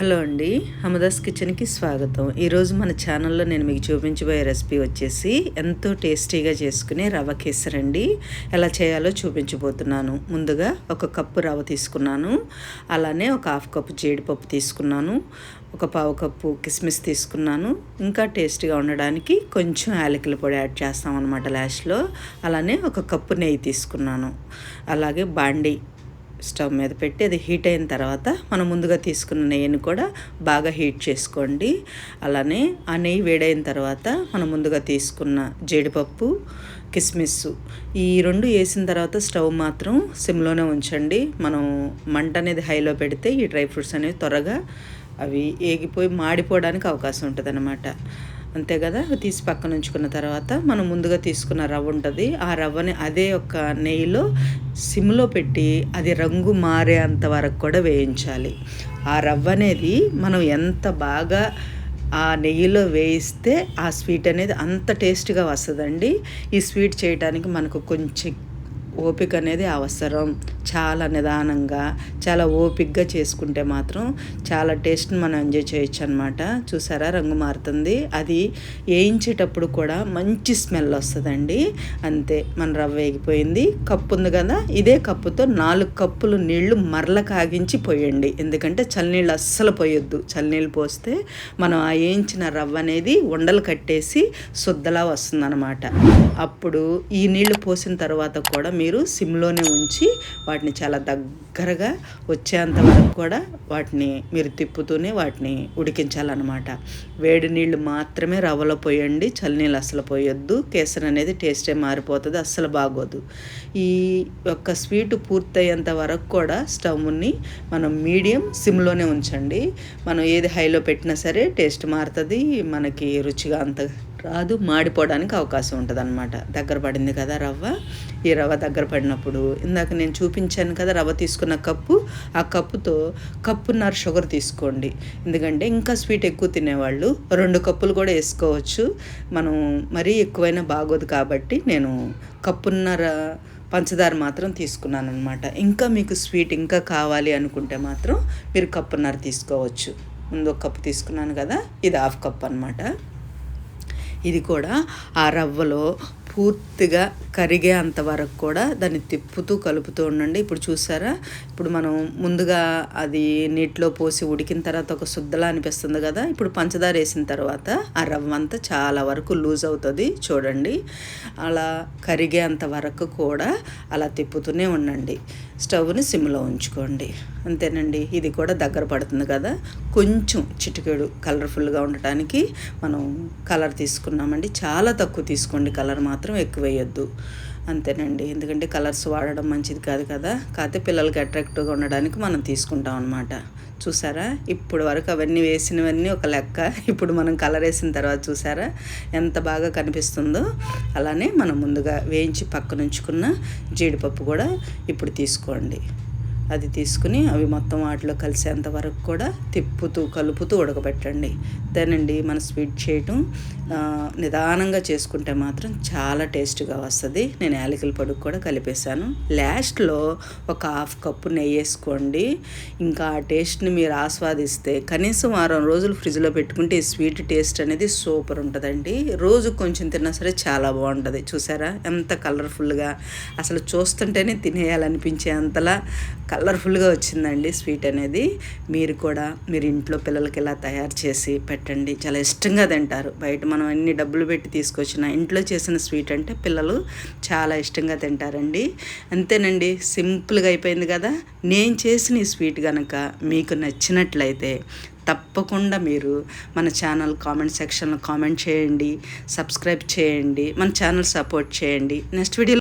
Hello అండి హమదాస్ కిచెన్కి స్వాగతం. ఈరోజు మన ఛానల్లో నేను మీకు చూపించబోయే రెసిపీ వచ్చేసి ఎంతో టేస్టీగా చేసుకునే రవ్వ కేసరండి. ఎలా చేయాలో చూపించబోతున్నాను. ముందుగా ఒక కప్పు రవ్వ తీసుకున్నాను. అలానే ఒక హాఫ్ కప్పు జీడిపప్పు తీసుకున్నాను. ఒక పావు కప్పు కిస్మిస్ తీసుకున్నాను. ఇంకా టేస్టీగా ఉండడానికి కొంచెం యాలకుల పొడి యాడ్ చేస్తాం అనమాట లాస్ట్లో. అలానే ఒక కప్పు నెయ్యి తీసుకున్నాను. అలాగే బాండీ స్టవ్ మీద పెట్టి అది హీట్ అయిన తర్వాత మనం ముందుగా తీసుకున్న నెయ్యిని కూడా బాగా హీట్ చేసుకోండి. అలానే ఆ నెయ్యి వేడైన తర్వాత మనం ముందుగా తీసుకున్న జీడిపప్పు కిస్మిస్ ఈ రెండు వేసిన తర్వాత స్టవ్ మాత్రం సిమ్లోనే ఉంచండి. మనం మంట అనేది హైలో పెడితే ఈ డ్రై ఫ్రూట్స్ అనేవి త్వరగా అవి ఏగిపోయి మాడిపోవడానికి అవకాశం ఉంటుంది అన్నమాట అంతే కదా? తీసి పక్కన ఉంచుకున్న తర్వాత మనం ముందుగా తీసుకున్న రవ్వ ఉంటుంది. ఆ రవ్వని అదే ఒక నెయ్యిలో సిమ్లో పెట్టి అది రంగు మారేంత వరకు కూడా వేయించాలి. ఆ రవ్వ అనేది మనం ఎంత బాగా ఆ నెయ్యిలో వేయిస్తే ఆ స్వీట్ అనేది అంత టేస్ట్గా వస్తుందండి. ఈ స్వీట్ చేయడానికి మనకు కొంచెం ఓపిక అనేది అవసరం. చాలా నిదానంగా చాలా ఓపిక్గా చేసుకుంటే మాత్రం చాలా టేస్ట్ని మనం ఎంజాయ్ చేయొచ్చు అనమాట చూసారా? రంగు మారుతుంది. అది వేయించేటప్పుడు కూడా మంచి స్మెల్ వస్తుందండి. అంతే మన రవ్వ వేగిపోయింది. కప్పు ఉంది కదా? ఇదే కప్పుతో నాలుగు కప్పులు నీళ్ళు మరల కాగించి పోయండి. ఎందుకంటే చల్లనీళ్ళు అస్సలు పోయొద్దు. చల్లనీళ్ళు పోస్తే మనం ఆ వేయించిన రవ్వ అనేది ఉండలు కట్టేసి శుద్ధలా వస్తుందన్నమాట. అప్పుడు ఈ నీళ్ళు పోసిన తర్వాత కూడా మీరు సిమ్లోనే ఉంచి వాటిని చాలా దగ్గరగా వచ్చేంత వరకు కూడా వాటిని మీరు తిప్పుతూనే వాటిని ఉడికించాలన్నమాట. వేడి నీళ్ళు మాత్రమే రవ్వలో పోయండి చల్లనీళ్ళు అసలు పోయొద్దు కేసరి అనేది టేస్టే మారిపోతుంది అస్సలు బాగోదు. ఈ యొక్క స్వీట్ పూర్తయ్యేంత వరకు కూడా స్టవ్ని మనం మీడియం సిమ్లోనే ఉంచండి. మనం ఏది హైలో పెట్టినా సరే టేస్ట్ మారుతుంది మనకి రుచిగా అంత రాదు మాడిపోవడానికి అవకాశం ఉంటుంది అనమాట దగ్గర పడింది కదా రవ్వ. ఈ రవ్వ దగ్గర పడినప్పుడు ఇందాక నేను చూపించాను కదా రవ్వ తీసుకున్న కప్పు. ఆ కప్పుతో కప్పున్నర షుగర్ తీసుకోండి. ఎందుకంటే ఇంకా స్వీట్ ఎక్కువ తినేవాళ్ళు. రెండు కప్పులు కూడా వేసుకోవచ్చు. మనం మరీ ఎక్కువైనా బాగోదు కాబట్టి నేను కప్పున్నర పంచదార మాత్రం తీసుకున్నాను అనమాట ఇంకా మీకు స్వీట్ ఇంకా కావాలి అనుకుంటే మాత్రం మీరు కప్పున్నర తీసుకోవచ్చు. ముందు ఒక కప్పు తీసుకున్నాను కదా ఇది హాఫ్ కప్ అనమాట ఇది కూడా ఆ రవ్వలో పూర్తిగా కరిగే అంతవరకు కూడా దాన్ని తిప్పుతూ కలుపుతూ ఉండండి. ఇప్పుడు చూసారా? ఇప్పుడు మనం ముందుగా అది నీటిలో పోసి ఉడికిన తర్వాత ఒక శుద్ధలా అనిపిస్తుంది కదా? ఇప్పుడు పంచదార వేసిన తర్వాత ఆ రవ్వ అంతా చాలా వరకు లూజ్ అవుతుంది. చూడండి. అలా కరిగేంత వరకు కూడా అలా తిప్పుతూనే ఉండండి. స్టవ్ని సిమ్లో ఉంచుకోండి. అంతేనండి. ఇది కూడా దగ్గర పడుతుంది కదా? కొంచెం చిటికెడు కలర్ఫుల్గా ఉండటానికి మనం కలర్ తీసుకున్నామండి. చాలా తక్కువ తీసుకోండి. కలర్ మాత్రం ఎక్కువ వేయొద్దు. అంతేనండి. ఎందుకంటే కలర్స్ వాడడం మంచిది కాదు కదా. కాకపోతే పిల్లలకి అట్రాక్టివ్గా ఉండడానికి మనం తీసుకుంటాం అనమాట చూసారా? ఇప్పుడు వరకు అవన్నీ వేసినవన్నీ ఒక లెక్క. ఇప్పుడు మనం కలర్ వేసిన తర్వాత చూసారా? ఎంత బాగా కనిపిస్తుందో. అలానే మనం ముందుగా వేయించి పక్కనుంచుకున్న జీడిపప్పు కూడా ఇప్పుడు తీసుకోండి. అది తీసుకుని అవి మొత్తం వాటిలో కలిసేంత వరకు కూడా తిప్పుతూ కలుపుతూ ఉడకబెట్టండి. దేనండి మన స్వీట్ చేయటం. నిదానంగా చేసుకుంటే మాత్రం చాలా టేస్ట్గా వస్తుంది. నేను యాలకుల పొడి కూడా కలిపేశాను. లాస్ట్లో ఒక హాఫ్ కప్పు నెయ్యి వేసుకోండి. ఇంకా ఆ టేస్ట్ని మీరు ఆస్వాదిస్తే కనీసం వారం రోజులు ఫ్రిడ్జ్లో పెట్టుకుంటే ఈ స్వీట్ టేస్ట్ అనేది సూపర్ ఉంటుందండి. రోజు కొంచెం తిన్నా సరే చాలా బాగుంటుంది. చూసారా? ఎంత కలర్ఫుల్గా. అసలు చూస్తుంటేనే తినేయాలనిపించే అంతలా కలర్ఫుల్గా వచ్చిందండి స్వీట్ అనేది. మీరు కూడా మీరు ఇంట్లో పిల్లలకి ఇలా తయారు చేసి పెట్టండి. చాలా ఇష్టంగా తింటారు. బయట మనం అన్ని డబ్బులు పెట్టి తీసుకొచ్చిన ఇంట్లో చేసిన స్వీట్ అంటే పిల్లలు చాలా ఇష్టంగా తింటారండి. అంతేనండి సింపుల్గా అయిపోయింది కదా. నేను చేసిన ఈ స్వీట్ కనుక మీకు నచ్చినట్లయితే తప్పకుండా మీరు మన ఛానల్ కామెంట్ సెక్షన్లో కామెంట్ చేయండి సబ్స్క్రైబ్ చేయండి మన ఛానల్ సపోర్ట్ చేయండి. Next video